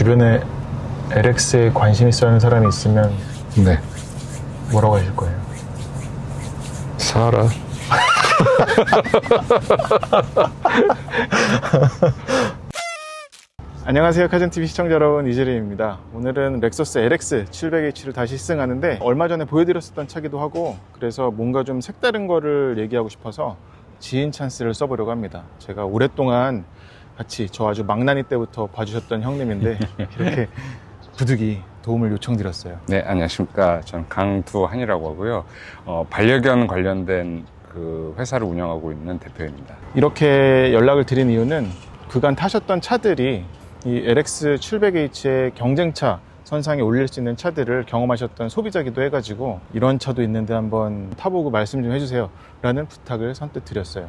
주변에 LX에 관심 있어 하는 사람이 있으면 네. 뭐라고 하실 거예요? 사라. 안녕하세요 카전TV 시청자 여러분 이재림입니다 오늘은 렉서스 LX 700H를 다시 시승하는데 얼마 전에 보여드렸었던 차기도 하고 그래서 뭔가 좀 색다른 거를 얘기하고 싶어서 지인 찬스를 써보려고 합니다 제가 오랫동안 같이 저 아주 망나니 때부터 봐주셨던 형님인데 이렇게 부득이 도움을 요청드렸어요 네, 안녕하십니까. 저는 강두한이라고 하고요. 어, 반려견 관련된 그 회사를 운영하고 있는 대표입니다. 이렇게 연락을 드린 이유는 그간 타셨던 차들이 이 LX 700H의 경쟁차 선상에 올릴 수 있는 차들을 경험하셨던 소비자기도 해가지고 이런 차도 있는데 한번 타보고 말씀 좀 해주세요 라는 부탁을 선뜻 드렸어요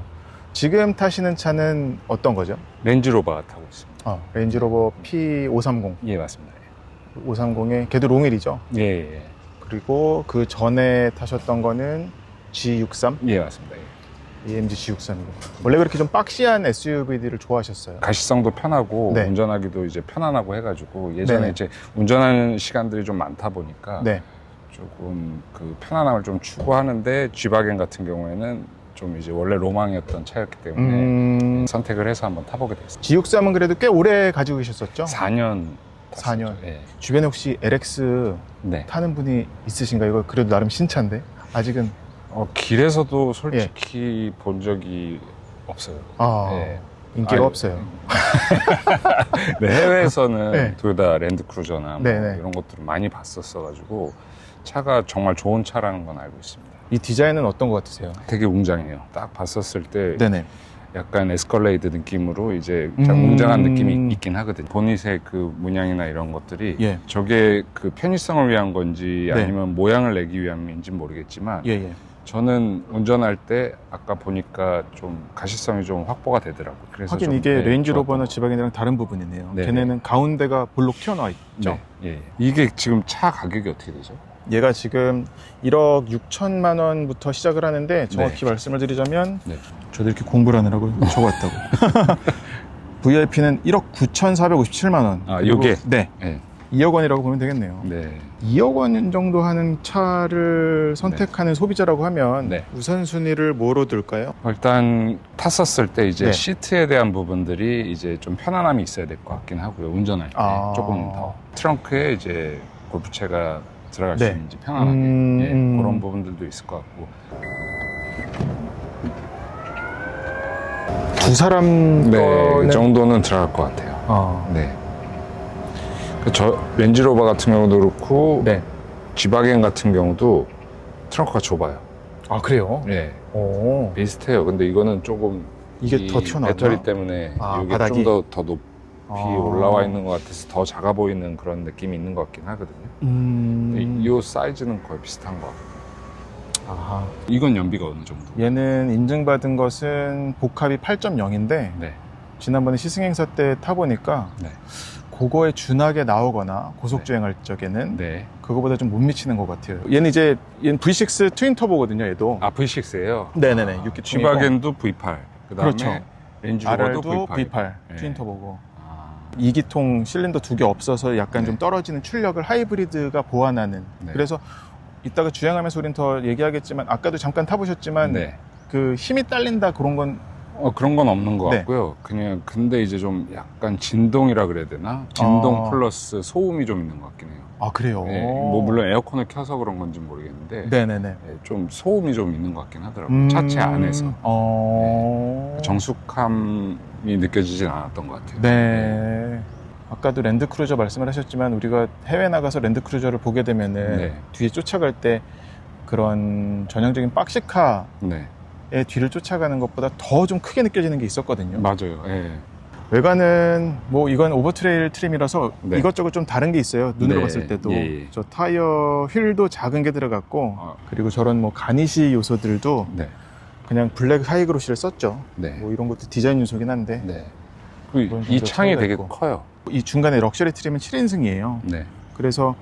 지금 타시는 차는 어떤 거죠? 렌즈로버가 타고 있습니다. 어, 레인지로버 P530 예, 맞습니다. 530의 걔도 롱일이죠 예, 예, 그리고 그 전에 타셨던 거는 G63 예, 맞습니다. 예. AMG G63이고 원래 그렇게 좀 박시한 SUV들을 좋아하셨어요 가시성도 편하고 네. 운전하기도 이제 편안하고 해가지고 예전에 네네. 이제 운전하는 시간들이 좀 많다 보니까 네. 조금 그 편안함을 좀 추구하는데 G바겐 같은 경우에는 좀 이제 원래 로망이었던 차였기 때문에 음, 선택을 해서 한번 타보게 됐습니다. G63은 그래도 꽤 오래 가지고 계셨었죠? 4년. 4년. 예. 주변에 혹시 LX 네. 타는 분이 있으신가요? 이거 그래도 나름 신차인데 아직은 어, 길에서도 솔직히 본 적이 없어요. 아 예. 인기가 아니, 없어요. 네, 해외에서는 네. 도요타 랜드크루저나 뭐 네네. 이런 것들을 많이 봤었어가지고 차가 정말 좋은 차라는 건 알고 있습니다. 이 디자인은 어떤 것 같으세요? 되게 웅장해요. 딱 봤었을 때 네네. 약간 에스컬레이드 느낌으로 이제 좀 음. 웅장한 느낌이 있긴 하거든요. 보닛의 그 문양이나 이런 것들이 예. 저게 그 편의성을 위한 건지 네. 아니면 모양을 내기 위함인지 는 모르겠지만 예, 예. 저는 운전할 때 아까 보니까 좀 가시성이 좀 확보가 되더라고요. 그래서 하긴 좀, 이게 네, 레인지로버나 지바겐이랑 다른 부분이네요. 네네. 걔네는 가운데가 볼록 튀어나와 있죠. 네, 예, 예. 이게 지금 차 가격이 어떻게 되죠? 얘가 지금 1억 6천만 원부터 시작을 하는데 정확히 네. 말씀을 드리자면 네. 저도 이렇게 공부를 하느라고 적어왔다고. VIP는 1억 9,457만 원. 아, 요게? 네. 네. 2억 원이라고 보면 되겠네요. 네. 2억 원 정도 하는 차를 선택하는 소비자라고 하면 네. 우선순위를 뭐로 둘까요? 일단 탔었을 때 이제 네. 시트에 대한 부분들이 이제 좀 편안함이 있어야 될 것 같긴 하고요. 운전할 때 아. 조금 더 트렁크에 이제 골프채가 들어갈 수 네. 있는지 편안하게 음, 예, 음. 그런 부분들도 있을 것 같고 두 사람 네, 거는 그 정도는 들어갈 것 같아요. 아, 네. 그저 렌지로버 같은 경우도 그렇고 네. 지바겐 같은 경우도 트렁크가 좁아요. 아 그래요? 예, 오. 비슷해요. 근데 이거는 조금 이게 이더 튀어나오나? 배터리 때문에 아, 이게? 좀 더 더 높 이 아. 올라와 있는 것 같아서 더 작아 보이는 그런 느낌이 있는 것 같긴 하거든요. 음. 이, 이 사이즈는 거의 비슷한 것 같고. 아하. 이건 연비가 어느 정도? 얘는 인증받은 것은 복합이 8.0인데 네. 지난번에 시승 행사 때 타보니까 네. 그거에 준하게 나오거나 고속주행할 적에는 네. 그거보다 좀 못 미치는 것 같아요. 얘는 이제 얘는 V6 트윈 터보거든요. 얘도. 아 V6예요. 네네네. 6기통이고 G바겐도 V8. 그다음에 그렇죠. 렌즈로버도 RR도 V8. V8 네. 트윈 터보고 아, 2기통 실린더 두 개 없어서 약간 네. 좀 떨어지는 출력을 하이브리드가 보완하는 네. 그래서 이따가 주행하면서 우린 더 얘기하겠지만 아까도 잠깐 타보셨지만 네. 그 힘이 딸린다 그런 건 어, 그런 건 없는 것 네. 같고요. 그냥 근데 이제 좀 약간 진동이라 그래야 되나? 진동 아. 플러스 소음이 좀 있는 것 같긴 해요. 아 그래요. 네, 뭐 물론 에어컨을 켜서 그런 건지 모르겠는데 네네네. 네, 좀 소음이 좀 있는 것 같긴 하더라고요. 음, 차체 안에서 어... 정숙함이 느껴지진 않았던 것 같아요. 네. 아까도 랜드크루저 말씀을 하셨지만 우리가 해외 나가서 랜드크루저를 보게 되면은 네. 뒤에 쫓아갈 때 그런 전형적인 박시카의 네, 뒤를 쫓아가는 것보다 더 좀 크게 느껴지는 게 있었거든요. 맞아요. 예. 외관은 뭐 이건 오버트레일 트림이라서 네. 이것저것 좀 다른 게 있어요. 눈으로 네. 봤을 때도 예, 예. 저 타이어 휠도 작은 게 들어갔고 아, 그리고 저런 뭐 가니시 요소들도 네, 그냥 블랙 하이그로시를 썼죠. 네, 뭐 이런 것도 디자인 요소긴 한데 네. 그런 이 창이 되게 있고. 커요. 이 중간에 럭셔리 트림은 7인승이에요. 네. 그래서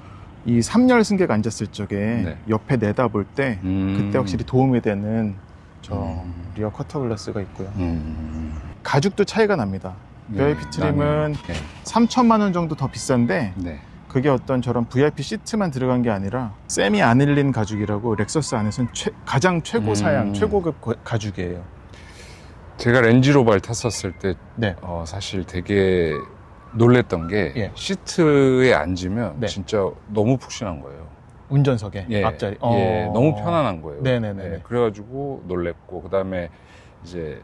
이 3열 승객 앉았을 적에 네. 옆에 내다볼 때 음. 그때 확실히 도움이 되는 저 음. 리어 커터 글라스가 있고요. 음. 가죽도 차이가 납니다. VIP 트림은 네. 3천만 원 정도 더 비싼데 네. 그게 어떤 저런 VIP 시트만 들어간 게 아니라 세미 아닐린 가죽이라고 렉서스 안에서는 최- 가장 최고 음. 사양, 최고급 거- 가죽이에요. 제가 렌지로바를 탔었을 때 네. 어, 사실 되게 놀랬던 게 예. 시트에 앉으면 네. 진짜 너무 푹신한 거예요. 운전석에 예, 앞자리. 예, 어. 너무 편안한 거예요. 네네네. 예, 그래가지고 놀랬고 그다음에 이제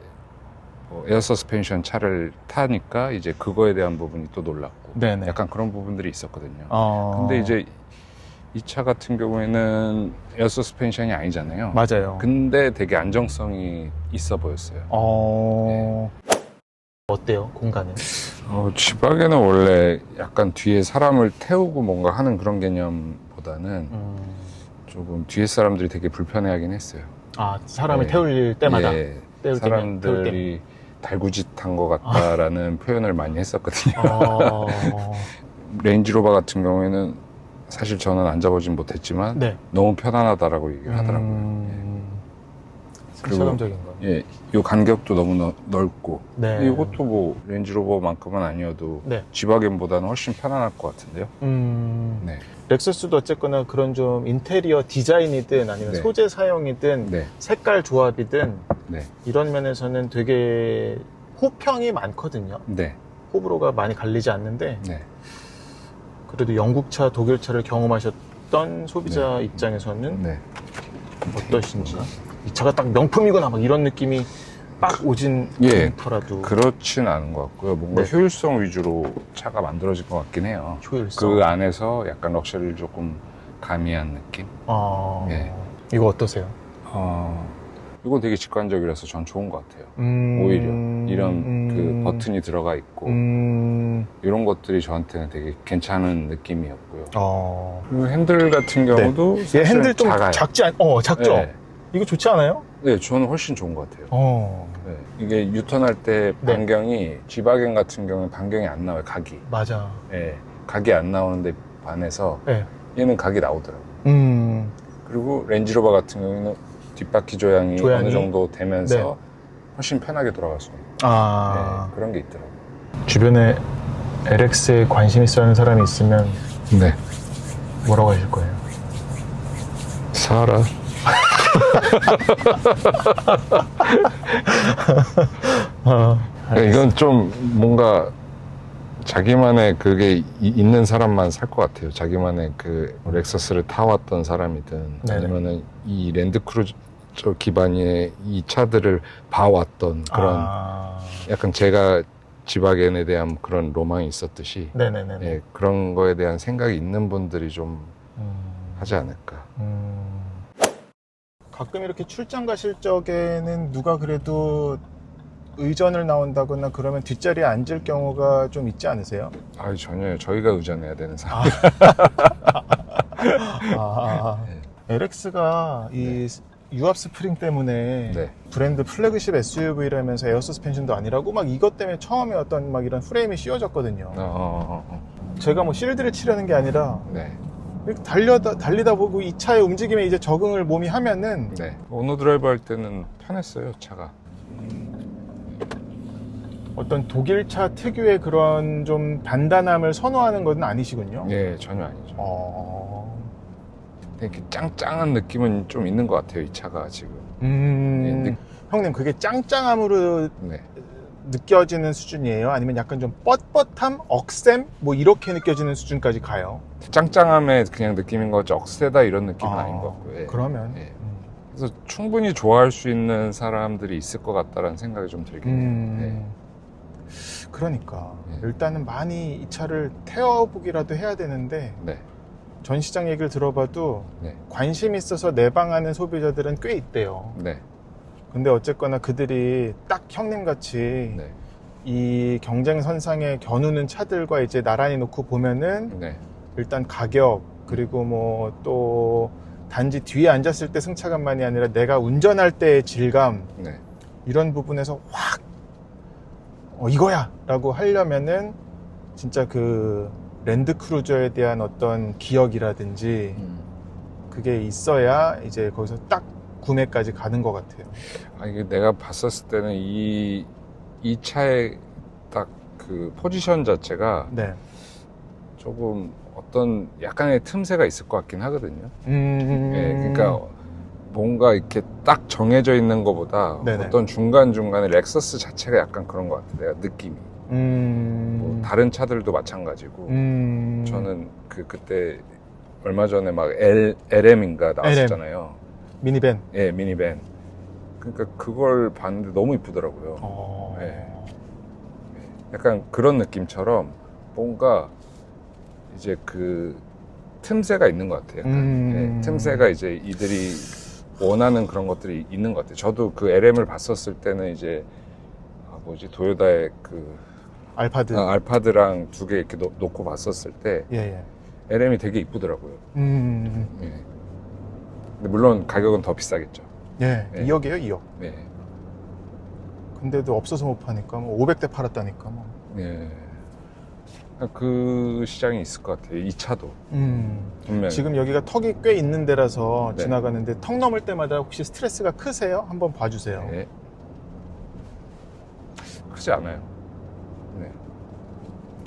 뭐 에어 서스펜션 차를 타니까 이제 그거에 대한 부분이 또 놀랐고 네네. 약간 그런 부분들이 있었거든요. 어. 근데 이제 이 차 같은 경우에는 에어 서스펜션이 아니잖아요. 맞아요. 근데 되게 안정성이 있어 보였어요. 어. 어때요 공간은? 어, 지박에는 원래 약간 뒤에 사람을 태우고 뭔가 하는 그런 개념 보다는 음. 조금 뒤에 사람들이 되게 불편해하긴 했어요. 아 사람을 네. 태울 때마다 예, 때울. 사람들이 달구짓한 것 같다라는 표현을 많이 했었거든요. 어. 레인지로버 같은 경우에는 사실 저는 앉아보진 못했지만 네. 너무 편안하다라고 얘기를 하더라고요. 음. 그리고- 체감적인 거. 예, 이 간격도 너무 넓- 넓고 네. 이것도 뭐 레인지로버만큼은 아니어도 네. 지바겐보다는 훨씬 편안할 것 같은데요. 음. 네, 렉서스도 어쨌거나 그런 좀 인테리어 디자인이든 아니면 네. 소재 사용이든 네, 색깔 조합이든 네, 이런 면에서는 되게 호평이 많거든요. 네, 호불호가 많이 갈리지 않는데 네. 그래도 영국차, 독일차를 경험하셨던 소비자 입장에서는 네. 어떠신지 이 차가 딱 명품이거나 막 이런 느낌이 빡 오진 예, 않더라도 그렇진 않은 것 같고요. 뭔가 네. 효율성 위주로 차가 만들어진 것 같긴 해요. 효율성. 그 안에서 약간 럭셔리를 조금 가미한 느낌? 아, 예. 이거 어떠세요? 어, 이건 되게 직관적이라서 전 좋은 것 같아요. 음, 오히려 이런 음, 그 버튼이 들어가 있고 음, 이런 것들이 저한테는 되게 괜찮은 느낌이었고요. 어. 핸들 같은 경우도 얘 사실은 핸들 좀 작아요. 작지 않, 어, 작죠? 네. 이거 좋지 않아요? 네, 저는 훨씬 좋은 것 같아요. 어, 네. 이게 유턴할 때 네. 반경이 G바겐 같은 경우는 반경이 안 나와요, 각이. 맞아. 예, 각이 안 나오는데 반해서 네. 얘는 각이 나오더라고요. 음, 그리고 렌지로버 같은 경우는 뒷바퀴 조향이, 조향이? 어느 정도 되면서 네. 훨씬 편하게 돌아갈 수 있는 아, 네, 그런 게 있더라고요. 주변에 LX에 관심 있어 하는 사람이 있으면 네. 뭐라고 하실 거예요? 사라. 아, 이건 좀 뭔가 자기만의 그게 이- 있는 사람만 살 것 같아요. 자기만의 그 렉서스를 타왔던 사람이든. 아니면은 이 랜드크루저 기반의 이 차들을 봐왔던 그런 아, 약간 제가 지바겐에 대한 그런 로망이 있었듯이. 예, 그런 거에 대한 생각이 있는 분들이 좀 음, 하지 않을까. 음. 가끔 이렇게 출장 가실 적에는 누가 그래도 의전을 나온다거나 그러면 뒷자리에 앉을 경우가 좀 있지 않으세요? 아 전혀요. 저희가 의존해야 되는 상황. 아, LX가 이 유압 스프링 때문에 네. 브랜드 플래그십 SUV라면서 에어 서스펜션도 아니라고 막 이것 때문에 처음에 어떤 막 이런 프레임이 씌워졌거든요. 어, 어, 어, 제가 뭐 실드를 치려는 게 아니라 어. 네. 이렇게 달려다, 달리다 보고 이 차의 움직임에 이제 적응을 몸이 하면은 네. 오너 드라이브 할 때는 편했어요, 차가. 어떤 독일 차 특유의 그런 좀 단단함을 선호하는 건 아니시군요. 예, 전혀 아니죠. 어... 되게 짱짱한 느낌은 좀 있는 것 같아요, 이 차가 지금. 음... 예, 느- 형님 그게 짱짱함으로 네. 느껴지는 수준이에요? 아니면 약간 좀 뻣뻣함, 억셈 뭐 이렇게 느껴지는 수준까지 가요? 짱짱함의 그냥 느낌인 거지, 억세다 이런 느낌은 아, 아, 닌것 같고요. 예. 그러면 예. 음. 그래서 충분히 좋아할 수 있는 사람들이 있을 것 같다라는 생각이 좀 들긴 해요. 음, 그러니까 네. 일단은 많이 이 차를 태워보기라도 해야 되는데 네. 전 시장 얘기를 들어봐도 네. 관심 있어서 내방하는 소비자들은 꽤 있대요. 네. 근데 어쨌거나 그들이 딱 형님같이 네. 이 경쟁 선상에 겨누는 차들과 이제 나란히 놓고 보면은 네. 일단 가격 그리고 뭐 또 단지 뒤에 앉았을 때 승차감만이 아니라 내가 운전할 때의 질감 네. 이런 부분에서 확 어, 이거야! 라고 하려면은 진짜 그 랜드크루저에 대한 어떤 기억이라든지 음. 그게 있어야 이제 거기서 딱 구매까지 가는 것 같아요. 아, 이게 내가 봤었을 때는 이, 이 차에 딱그 포지션 자체가 네. 조금 어떤 약간의 틈새가 있을 것 같긴 하거든요. 음. 예, 그러니까 뭔가 이렇게 딱 정해져 있는 것보다 네네. 어떤 중간중간에 렉서스 자체가 약간 그런 것 같아요. 내가 느낌이. 음. 뭐 다른 차들도 마찬가지고 음. 저는 그 그때 얼마 전에 막 L, LM인가 나왔었잖아요. 미니밴. 예, 미니밴. 그러니까 그걸 봤는데 너무 이쁘더라고요. 어. 네. 약간 그런 느낌처럼 뭔가 이제 그 틈새가 있는 것 같아요. 음. 예, 틈새가 이제 이들이 원하는 그런 것들이 있는 것 같아요. 저도 그 LM을 봤었을 때는 이제 아, 뭐지 도요다의 그 알파드. 아, 알파드랑 두 개 이렇게 놓, 놓고 봤었을 때 예, 예. LM이 되게 이쁘더라고요. 음. 예. 물론 가격은 더 비싸겠죠. 예. 네. 2억이에요, 2억. 네. 근데도 없어서 못 파니까 뭐 500대 팔았다니까 뭐. 예. 그 시장이 있을 것 같아요. 이 차도 음. 분명히. 지금 여기가 턱이 꽤 있는 데라서 네. 지나가는데 턱 넘을 때마다 혹시 스트레스가 크세요? 한번 봐주세요. 네. 크지 않아요. 네.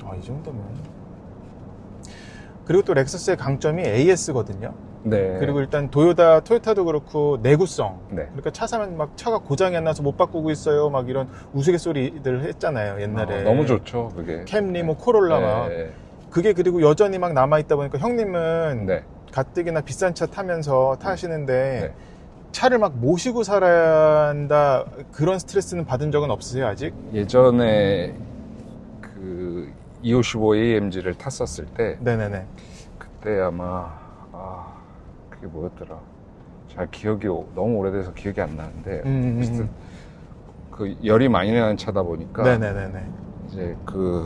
아, 이 정도면. 그리고 또 렉서스의 강점이 AS거든요. 네. 그리고 일단 도요타, 토요타도 그렇고 내구성. 네. 그러니까 차 사면 막 차가 고장이 안 나서 못 바꾸고 있어요. 막 이런 우스갯소리들 했잖아요, 옛날에. 아, 너무 좋죠, 그게. 캠리, 뭐 코롤라 막. 네. 그게 그리고 여전히 막 남아있다 보니까 형님은 네. 가뜩이나 비싼 차 타면서 타시는데 네. 차를 막 모시고 살아야 한다 그런 스트레스는 받은 적은 없으세요 아직? 예전에 그 255 AMG를 탔었을 때 네네네. 그때 아마 아 그게 뭐였더라. 잘 기억이 오- 너무 오래돼서 기억이 안 나는데 음, 어쨌든 음. 그 열이 많이 나는 차다 보니까 네네네네. 이제 그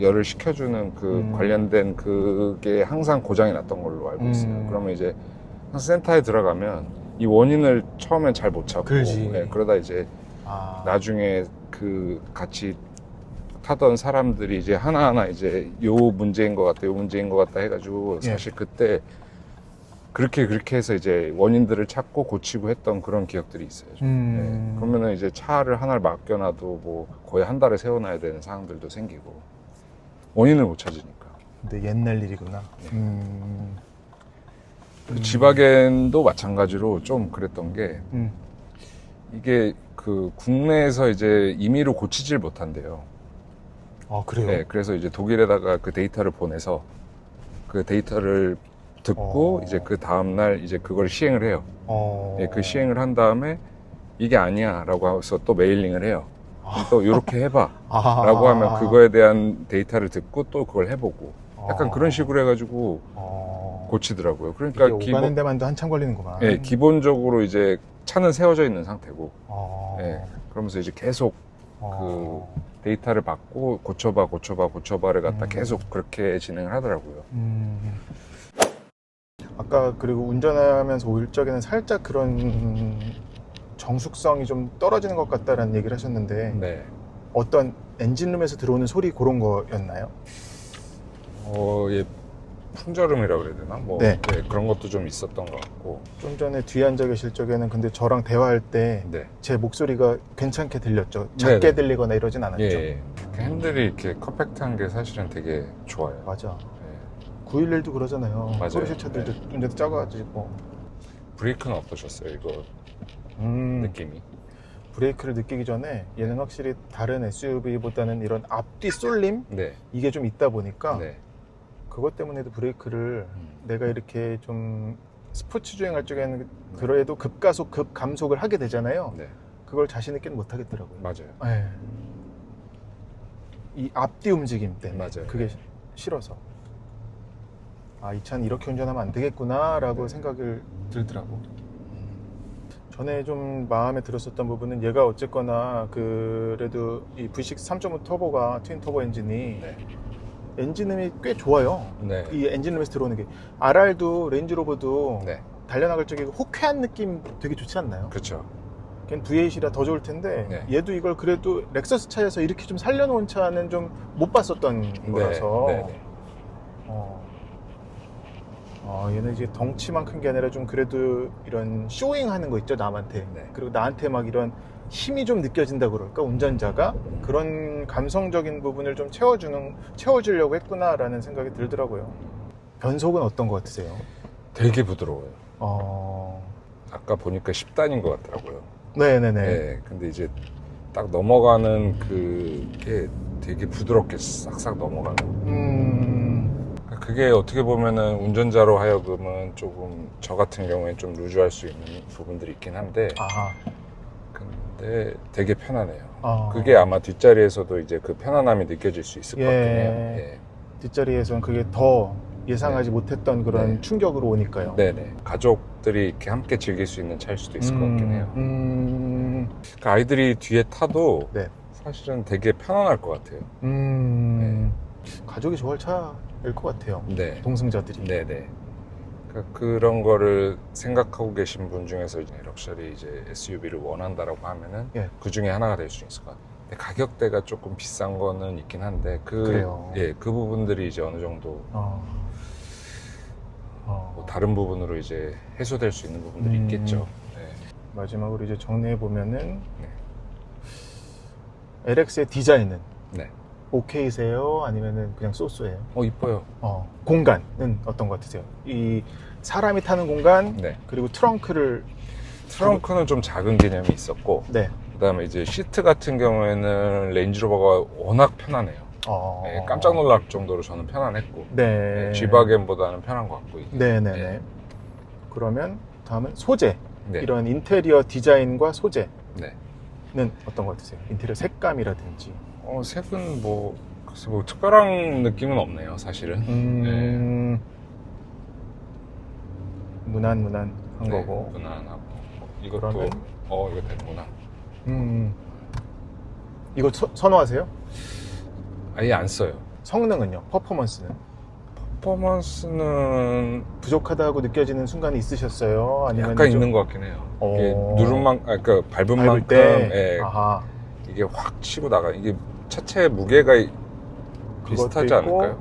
열을 식혀주는 그 음. 관련된 그게 항상 고장이 났던 걸로 알고 있어요. 음. 그러면 이제 센터에 들어가면 이 원인을 처음엔 잘 못 찾고. 네, 그러다 이제 아, 나중에 그 같이 타던 사람들이 이제 하나하나 이제 요 문제인 것 같다, 요 문제인 것 같다 해가지고 예. 사실 그때 그렇게 그렇게 해서 이제 원인들을 찾고 고치고 했던 그런 기억들이 있어요. 좀. 음. 네. 그러면은 이제 차를 하나를 맡겨놔도 뭐 거의 한 달을 세워놔야 되는 상황들도 생기고 원인을 못 찾으니까. 근데 옛날 일이구나. 네. 음. 그리고 지바겐도 마찬가지로 좀 그랬던 게 음. 이게 그 국내에서 이제 임의로 고치질 못한대요. 아 그래요? 네, 그래서 이제 독일에다가 그 데이터를 보내서 그 데이터를 듣고 어. 이제 그 다음날 이제 그걸 시행을 해요. 어. 네, 그 시행을 한 다음에 이게 아니야 라고 해서 또 메일링을 해요. 그럼 또 이렇게 해봐라고 아. 하면 그거에 대한 데이터를 듣고 또 그걸 해보고 약간 아. 그런 식으로 해가지고 어. 고치더라고요. 그러니까 오가는 기본, 데만도 한참 걸리는구만. 예, 기본적으로 이제 차는 세워져 있는 상태고, 어. 예, 그러면서 이제 계속 어. 데이터를 받고 고쳐봐, 고쳐봐, 고쳐봐를 갖다 음. 계속 그렇게 진행을 하더라고요. 음. 아까 그리고 운전하면서 올 적에는 살짝 그런 정숙성이 좀 떨어지는 것 같다라는 얘기를 하셨는데 네. 어떤 엔진룸에서 들어오는 소리 그런 거였나요? 어, 예, 풍절음이라고 그래야 되나? 뭐, 네. 네, 그런 것도 좀 있었던 것 같고, 좀 전에 뒤에 앉아 계실 적에는 근데 저랑 대화할 때 제 네. 목소리가 괜찮게 들렸죠. 작게 네네. 들리거나 이러진 않았죠. 예, 예. 그 핸들이 이렇게 컴팩트한 게 사실은 되게 좋아요. 맞아. 예. 911도 그러잖아요. 맞아요. 포르쉐 차들도 운전도 작아가지고. 브레이크는 어떠셨어요? 이거 음, 느낌이? 브레이크를 느끼기 전에 얘는 확실히 다른 SUV보다는 이런 앞뒤 쏠림 네. 이게 좀 있다 보니까 네. 그것 때문에도 브레이크를 음. 내가 이렇게 좀 스포츠 주행할 적에는 그래도 급가속 급감속을 하게 되잖아요. 네. 그걸 자신 있게는 못 하겠더라고요. 맞아요. 네. 이 앞뒤 움직임 때문에 맞아요. 그게 싫어서 아 이 차는 이렇게 운전하면 안 되겠구나라고 네. 생각을 들더라고. 전에 좀 마음에 들었었던 부분은 얘가 어쨌거나 그래도 이 V6 3.5 터보가 트윈 터보 엔진이 네. 엔진음이 꽤 좋아요. 네. 이 엔진룸에서 들어오는 게 RR도 레인지로버도 네. 달려나갈 적에 호쾌한 느낌 되게 좋지 않나요? 그렇죠. 걔는 V8이라 더 좋을 텐데 네. 얘도 이걸 그래도 렉서스 차에서 이렇게 좀 살려놓은 차는 좀 못 봤었던 거라서 네. 네. 어. 어, 얘는 이제 덩치만 큰 게 아니라 좀 그래도 이런 쇼잉 하는 거 있죠, 남한테. 네. 그리고 나한테 막 이런 힘이 좀 느껴진다 그럴까, 운전자가? 그런 감성적인 부분을 좀 채워주는, 채워주려고 했구나라는 생각이 들더라고요. 변속은 어떤 것 같으세요? 되게 부드러워요. 어, 아까 보니까 10단인 것 같더라고요. 네네네. 네. 근데 이제 딱 넘어가는 그게 되게 부드럽게 싹싹 넘어가는. 음, 그게 어떻게 보면은 운전자로 하여금은 조금 저 같은 경우엔 좀 루즈할 수 있는 부분들이 있긴 한데 아하. 근데 되게 편하네요. 어. 그게 아마 뒷자리에서도 이제 그 편안함이 느껴질 수 있을 것 예. 같긴 해요. 예. 뒷자리에서는 그게 더 예상하지 못했던 그런 네. 충격으로 오니까요. 네네. 가족들이 이렇게 함께 즐길 수 있는 차일 수도 있을 것 같긴 해요. 음, 그 아이들이 뒤에 타도 네. 사실은 되게 편안할 것 같아요. 음, 가족이 좋아할 차일 것 같아요. 네. 동승자들이. 네네. 그러니까 그런 거를 생각하고 계신 분 중에서 이제 럭셔리 이제 SUV를 원한다라고 하면은 예. 그 중에 하나가 될 수 있을 것 같아요. 근데 가격대가 조금 비싼 거는 있긴 한데 그 그래요. 예, 그 부분들이 이제 어느 정도 어. 어. 뭐 다른 부분으로 이제 해소될 수 있는 부분들이 음. 있겠죠. 네. 마지막으로 이제 정리해 보면은 네. LX의 디자인은 네. 오케이세요? 아니면은 그냥 소스예요? 어 이뻐요. 어. 공간은 어떤 것 같으세요? 이 사람이 타는 공간 네. 그리고 트렁크를 트렁크는 좀 작은 개념이 있었고 네. 그다음에 이제 시트 같은 경우에는 레인지로버가 워낙 편하네요. 어. 네, 깜짝 놀랄 정도로 저는 편안했고 네. G바겐보다는 편한 것 같고. 네네네. 네. 그러면 다음은 소재. 네. 이런 인테리어 디자인과 소재는 네. 어떤 것 같으세요? 인테리어 색감이라든지. 어, 색은 뭐, 글쎄 뭐 특별한 느낌은 없네요, 사실은. 음. 무난 무난한 네, 거고. 무난하고. 어, 이것도, 그러면? 어, 이거 되는구나. 음. 이거 서- 선호하세요? 아예 안 써요. 성능은요? 퍼포먼스는? 퍼포먼스는 부족하다고 느껴지는 순간이 있으셨어요? 아니면 약간 좀 있는 것 같긴 해요. 이게 어. 누른 만, 아, 그러니까 밟은 만큼, 때? 예, 아하. 이게 확 치고 나가. 이게 차체 무게가 비슷하지 않을까요?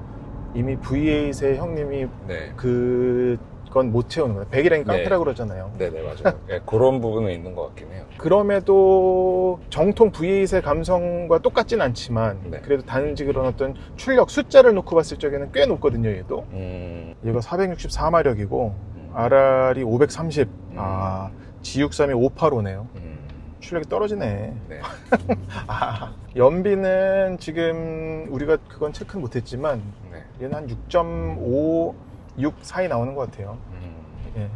이미 V8의 형님이 네. 그건 못 채우는 거예요. 백이라니 네. 깡패라고 그러잖아요. 네네, 맞아요. 예, 그런 부분은 있는 것 같긴 해요. 그럼에도 정통 V8의 감성과 똑같진 않지만 네. 그래도 단지 그런 어떤 출력 숫자를 놓고 봤을 적에는 꽤 높거든요 얘도 음, 얘가 464마력이고 음, RR이 530 아, G63이 585네요 음, 출력이 떨어지네 네. 아, 연비는 지금 우리가 그건 체크는 못했지만 네. 얘는 한 6.5 6 사이 나오는 것 같아요 음, 예.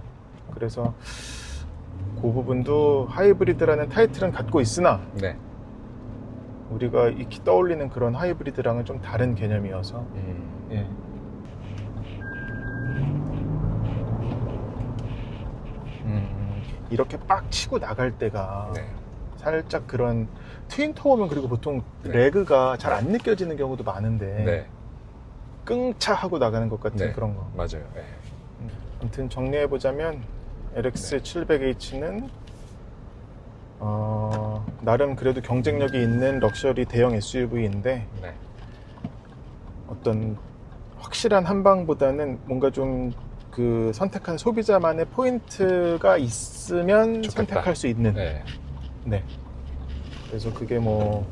그래서 그 부분도 하이브리드라는 타이틀은 갖고 있으나 네. 우리가 익히 떠올리는 그런 하이브리드랑은 좀 다른 개념이어서 음, 예. 음, 이렇게 빡 치고 나갈 때가 네. 살짝 그런 트윈 터보면 그리고 보통 네. 레그가 잘 안 느껴지는 경우도 많은데 네. 끙차 하고 나가는 것 같은 네. 그런 거. 맞아요. 네. 아무튼 정리해 보자면 LX 700H는 어, 나름 그래도 경쟁력이 있는 럭셔리 대형 SUV인데 네. 어떤 확실한 한방보다는 뭔가 좀 그 선택한 소비자만의 포인트가 있으면 좋겠다. 선택할 수 있는 네. 네. 그래서 그게 뭐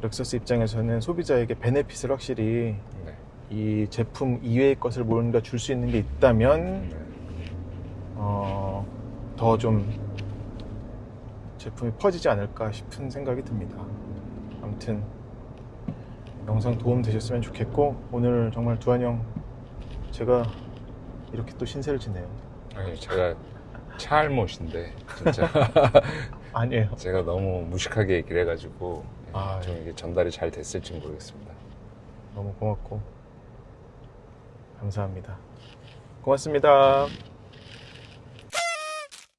렉서스 입장에서는 소비자에게 베네핏을 확실히 네. 이 제품 이외의 것을 뭔가 줄 수 있는 게 있다면 네. 어, 더 좀 제품이 퍼지지 않을까 싶은 생각이 듭니다. 아무튼 영상 도움 되셨으면 좋겠고 오늘 정말 두한 형 제가 이렇게 또 신세를 지네요. 아니, 제가 차알못인데 진짜 아니에요. 제가 너무 무식하게 얘기를 해가지고 아, 좀 이게 전달이 잘 됐을지 모르겠습니다. 너무 고맙고 감사합니다. 고맙습니다.